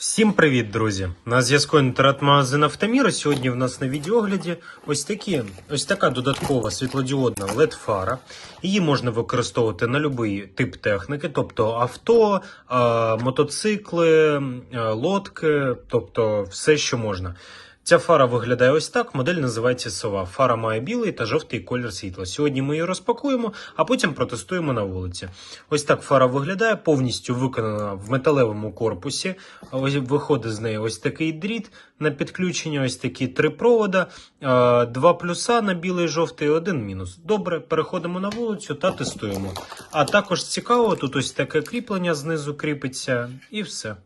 Всім привіт, друзі! На зв'язку інтернет-магазин Автоміра. Сьогодні в нас на відеогляді ось такі, ось така додаткова світлодіодна LED-фара. Її можна використовувати на будь-який тип техніки, тобто авто, е, мотоцикли, е, лодки, тобто все, що можна. Ця фара виглядає ось так. Модель називається сова. Фара має білий та жовтий колір світла. Сьогодні ми її розпакуємо, а потім протестуємо на вулиці. Ось так фара виглядає, повністю виконана в металевому корпусі. Ось виходить з неї ось такий дріт на підключення, ось такі три провода, два плюса на білий, жовтий, один мінус. Добре, переходимо на вулицю та тестуємо. А також цікаво, тут ось таке кріплення знизу кріпиться, і все.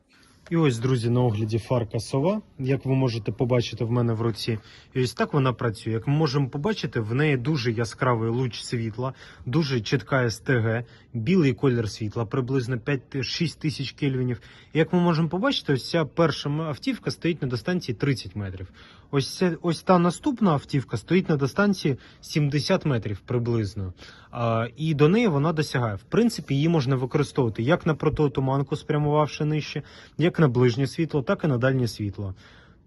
І ось, друзі, на огляді фарка сова, як ви можете побачити в мене в руці. І ось так вона працює. Як ми можемо побачити, в неї дуже яскравий луч світла, дуже чітка СТГ, білий колір світла, приблизно 5-6 тисяч кельвінів. І як ми можемо побачити, ось ця перша автівка стоїть на дистанція 30 метрів. Ось, ця, ось та наступна автівка стоїть на дистанції 70 метрів приблизно. А, і до неї вона досягає. В принципі, її можна використовувати як на прототуманку, спрямувавши нижче, як на ближнє світло, так і на дальнє світло.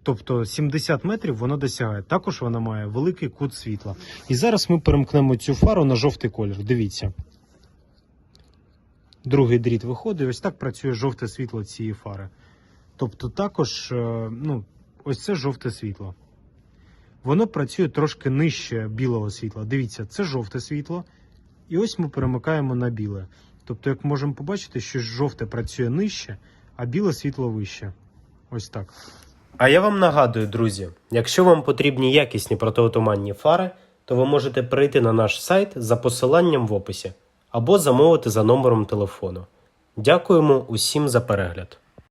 Тобто 70 метрів вона досягає. Також вона має великий кут світла. І зараз ми перемкнемо цю фару на жовтий колір. Дивіться. Другий дріт виходить. Ось так працює жовте світло цієї фари. Тобто, також, е, ну, ось це жовте світло. Воно працює трошки нижче білого світла. Дивіться, це жовте світло. І ось ми перемикаємо на біле. Тобто, як можемо побачити, що жовте працює нижче, а біле світло вище. Ось так. А я вам нагадую, друзі, якщо вам потрібні якісні протиотуманні фари, то ви можете перейти на наш сайт за посиланням в описі або замовити за номером телефону. Дякуємо усім за перегляд.